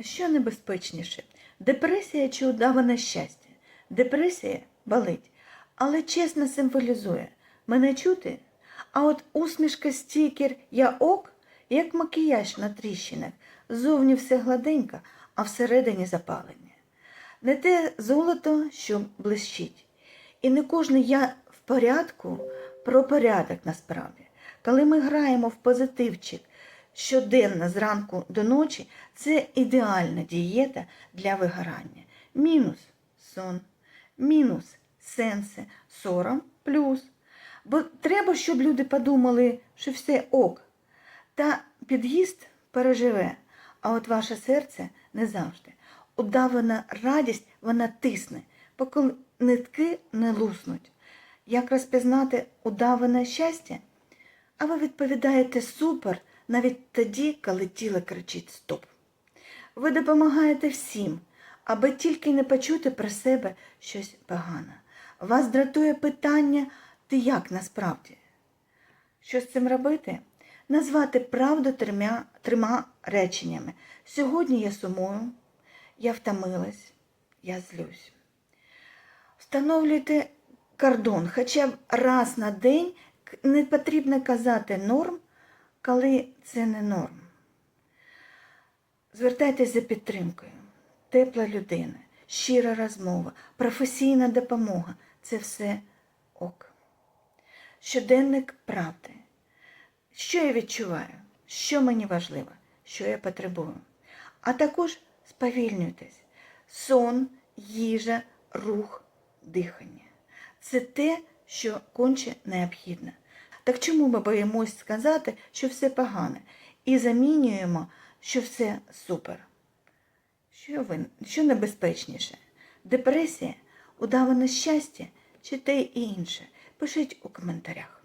Що небезпечніше? Депресія чи удаване щастя? Депресія болить, але чесно символізує. Мене чути? А от усмішка стікер я ок, як макіяж на тріщинах. Зовні все гладенько, а всередині запалення. Не те золото, що блищить. І не кожне я в порядку про порядок насправді. Коли ми граємо в позитивчик щоденно зранку до ночі, це ідеальна дієта для вигорання. Мінус сон, мінус сенси, сором плюс. Бо треба, щоб люди подумали, що все ок. Та під'їзд переживе, а от ваше серце не завжди. Удавана радість вона тисне, поки нитки не луснуть. Як розпізнати удаване щастя? А ви відповідаєте супер навіть тоді, коли тіло кричить стоп. Ви допомагаєте всім, аби тільки не почути про себе щось погане. Вас дратує питання, ти як насправді? Що з цим робити? Назвати правду трьома, трьома реченнями. Сьогодні я сумую, я втомилась, я злюсь. Встановлюйте кордон, хоча б раз на день не потрібно казати норм, коли це не норм. Звертайтеся за підтримкою, тепла людина, щира розмова, професійна допомога це все ок. Щоденник правди. Що я відчуваю, що мені важливо, що я потребую. А також сповільнюйтесь. Сон, їжа, рух, дихання. Це те, що конче необхідно. Так чому ми боїмось сказати, що все погане, і замінюємо, що все супер? Що, ви, що небезпечніше? Депресія, удаване щастя чи те інше? Пишіть у коментарях.